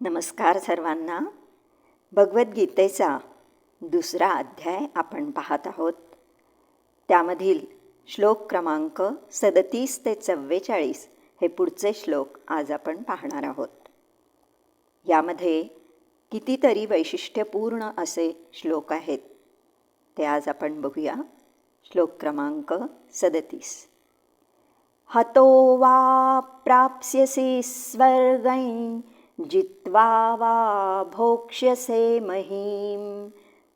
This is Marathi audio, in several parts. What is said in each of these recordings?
नमस्कार सर्वांना. भगवद्गीतेचा दुसरा अध्याय आपण पाहत आहोत. त्यामधील श्लोक क्रमांक सदतीस ते चव्वेचाळीस हे पुढचे श्लोक आज आपण पाहणार आहोत. यामध्ये कितीतरी वैशिष्ट्यपूर्ण असे श्लोक आहेत. ते आज आपण बघूया. श्लोक क्रमांक सदतीस. हतो वा प्राप्स्यसि स्वर्गं जित्वा वा भोक्ष्यसे महीं।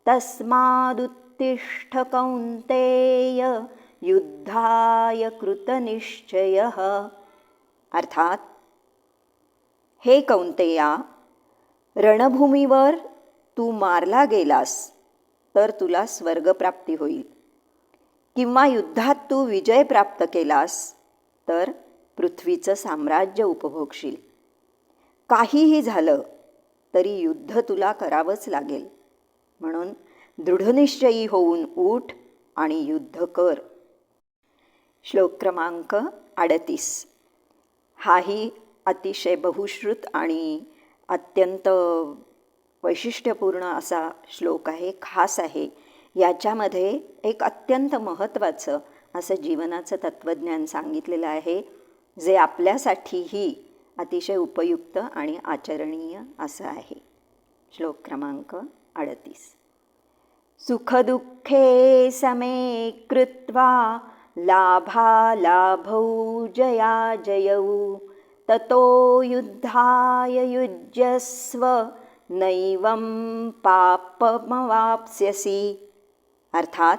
तस्मादुत्तिष्ठ कौन्तेय युद्धाय कृतनिश्चयः। अर्थात हे कौंतेया रणभूमीवर तू मारला गेलास तर तुला स्वर्गप्राप्ती होईल. किंवा युद्धात तू विजय प्राप्त केलास तर पृथ्वीचं साम्राज्य उपभोगशील. काहीही झालं तरी युद्ध तुला करावंच लागेल. म्हणून दृढनिश्चयी होऊन उठ आणि युद्ध कर. श्लोक क्रमांक अडतीस. हाही अतिशय बहुश्रुत आणि अत्यंत वैशिष्ट्यपूर्ण असा श्लोक आहे खास आहे. याच्यामध्ये एक अत्यंत महत्त्वाचं असं जीवनाचं तत्त्वज्ञान सांगितलेलं आहे जे आपल्यासाठीही अतिशय उपयुक्त आणि आचरणीय असं आहे. श्लोक क्रमांक अडतीस. सुखदुःखे समे कृत्वा लाभालाभौ जया जयौ ततो युद्धाय युज्यस्व नैवं पापमवाप्स्यसि. अर्थात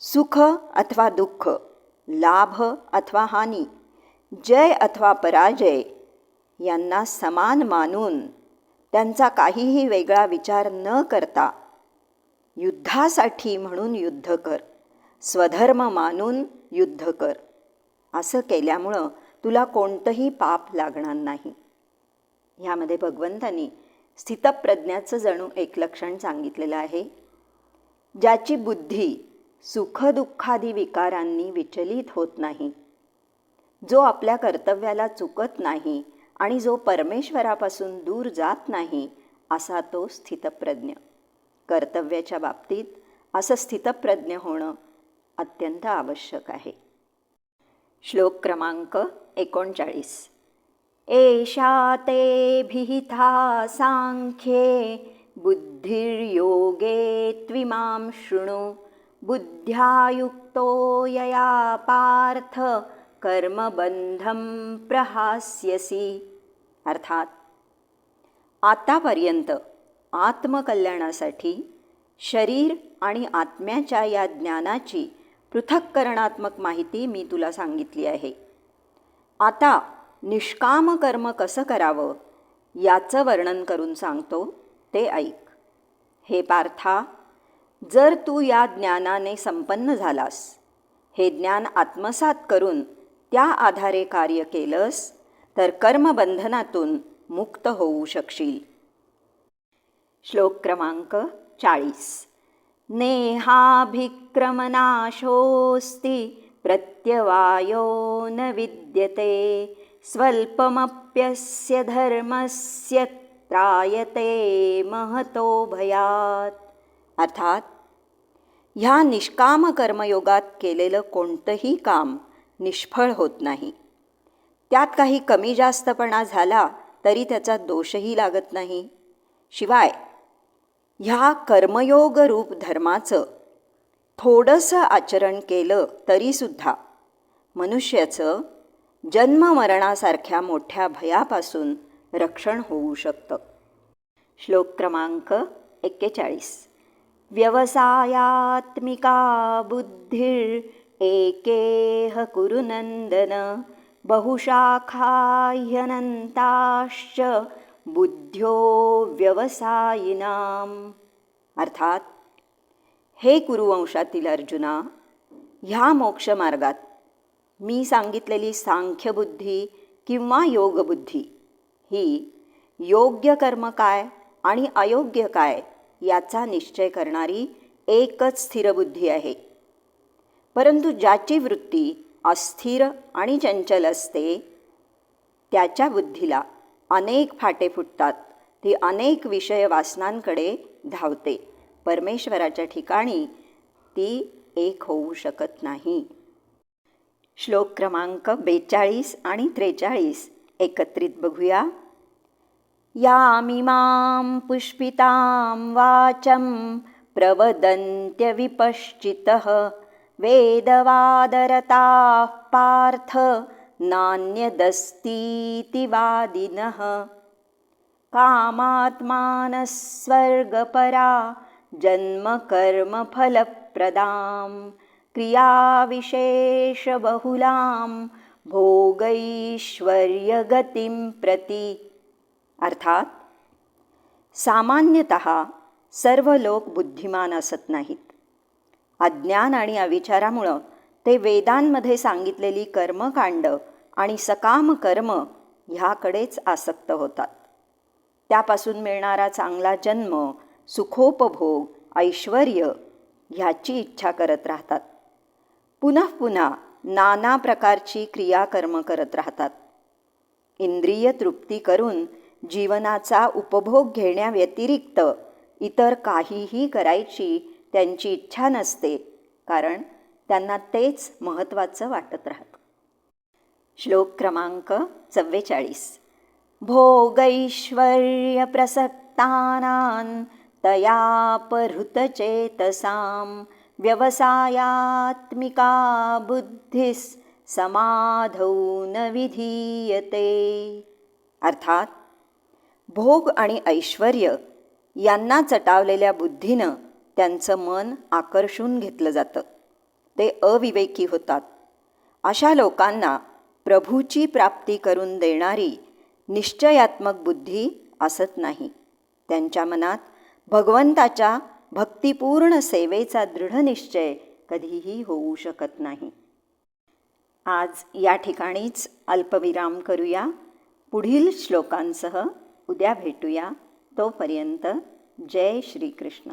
सुख अथवा दुःख लाभ अथवा हानी जय अथवा पराजय यांना समान मानून त्यांचा काहीही वेगळा विचार न करता युद्धासाठी म्हणून युद्ध कर स्वधर्म मानून युद्ध कर. असं केल्यामुळं तुला कोणतंही पाप लागणार नाही. ह्यामध्ये भगवंतांनी स्थितप्रज्ञाचं जणू एक लक्षण सांगितलेलं आहे. ज्याची बुद्धी सुखदुःखादी विकारांनी विचलित होत नाही. जो आपल्या कर्तव्याला चुकत नाही आणि जो परमेश्वरापासून दूर जात नाही असा तो स्थितप्रज्ञ. कर्तव्याच्या बाबतीत असं स्थितप्रज्ञ होणं अत्यंत आवश्यक आहे. श्लोक क्रमांक एकोणचाळीस. एषा ते भिहिता सांख्ये बुद्धिर्योगे त्विमां शृणु बुद्ध्यायुक्तो यया पार्थ कर्मबंधम प्रहास्यसी। अर्थात आतापर्यंत आत्मकल्याणासाठी शरीर आणि आत्म्याच्या या ज्ञानाची पृथक्करणात्मक माहिती मी तुला सांगितली आहे. आता निष्काम कर्म कसं करावं याचं वर्णन करून सांगतो ते ऐक. हे पार्था जर तू या ज्ञानाने संपन्न झालास हे ज्ञान आत्मसात करून त्या आधारे कार्य केलंस तर कर्मबंधनातून मुक्त होऊ शकशील. श्लोक क्रमांक चाळीस. नेहाभिक्रमनाशोस्ति प्रत्यवायो न विद्यते स्वल्पमप्यस्य धर्मस्य त्रायते महतो भयात. अर्थात ह्या निष्काम कर्मयोगात केलेलं कोणतंही काम निष्फळ होत नाही. त्यात काही कमी जास्तपणा झाला तरी त्याचा दोषही लागत नाही. शिवाय ह्या कर्मयोग रूप धर्माचं थोडंसं आचरण केलं तरीसुद्धा मनुष्याचं जन्ममरणासारख्या मोठ्या भयापासून रक्षण होऊ शकतं. श्लोक क्रमांक एक्केचाळीस. व्यवसायात्मिका बुद्धिर एकेह कुरुनन्दन बहुशाखाह्यनन्ताश्च बुद्ध्यो व्यवसायिनाम। अर्थात हे कुरुवंशातील अर्जुना ह्या मोक्षमार्गात मी सांगितलेली सांख्यबुद्धी किंवा योगबुद्धी ही योग्य कर्म काय आणि अयोग्य काय याचा निश्चय करणारी एकच स्थिरबुद्धी आहे. परंतु ज्याची वृत्ती अस्थिर आणि चंचल असते त्याच्या बुद्धीला अनेक फाटे फुटतात. ती अनेक विषय वासनांकडे धावते. परमेश्वराच्या ठिकाणी ती एक होऊ शकत नाही. श्लोक क्रमांक बेचाळीस आणि त्रेचाळीस एकत्रित बघूया. यामिमां पुष्पितां वाचं प्रवदन्त्यविपश्चितः वेदवादरताः पार्थ नान्यदस्तीति वादिनः कामात्मानः स्वर्गपरा जन्मकर्मफलप्रदां क्रियाविशेषबहुलां भोगैश्वर्यगतिं प्रति। अर्थात सामान्यतः सर्व लोक बुद्धिमान असत नाहीत। अज्ञान आणि अविचारामुळं ते वेदांमध्ये सांगितलेली कर्मकांड आणि सकाम कर्म ह्याकडेच आसक्त होतात. त्यापासून मिळणारा चांगला जन्म सुखोपभोग ऐश्वर ह्याची इच्छा करत राहतात. पुन्हा पुन्हा नाना प्रकारची क्रियाकर्म करत राहतात. इंद्रिय तृप्ती करून जीवनाचा उपभोग घेण्याव्यतिरिक्त इतर काहीही करायची त्यांची इच्छा नसते कारण त्यांना तेच महत्त्वाचं वाटत राहतं. श्लोक क्रमांक चव्वेचाळीस. भोगैश्वर्यप्रसक्तानां तयापहृतचेतसां व्यवसायात्मिका बुद्धिस समाधौ न विधीयते. अर्थात भोग आणि ऐश्वर यांना चटावलेल्या बुद्धीनं त्यांचं मन आकर्षून घेतलं जातं. ते अविवेकी होतात. अशा लोकांना प्रभूची प्राप्ती करून देणारी निश्चयात्मक बुद्धी असत नाही. त्यांच्या मनात भगवंताच्या भक्तिपूर्ण सेवेचा दृढ निश्चय कधीही होऊ शकत नाही. आज या ठिकाणीच अल्पविराम करूया. पुढील श्लोकांसह उद्या भेटूया. तोपर्यंत जय श्रीकृष्ण.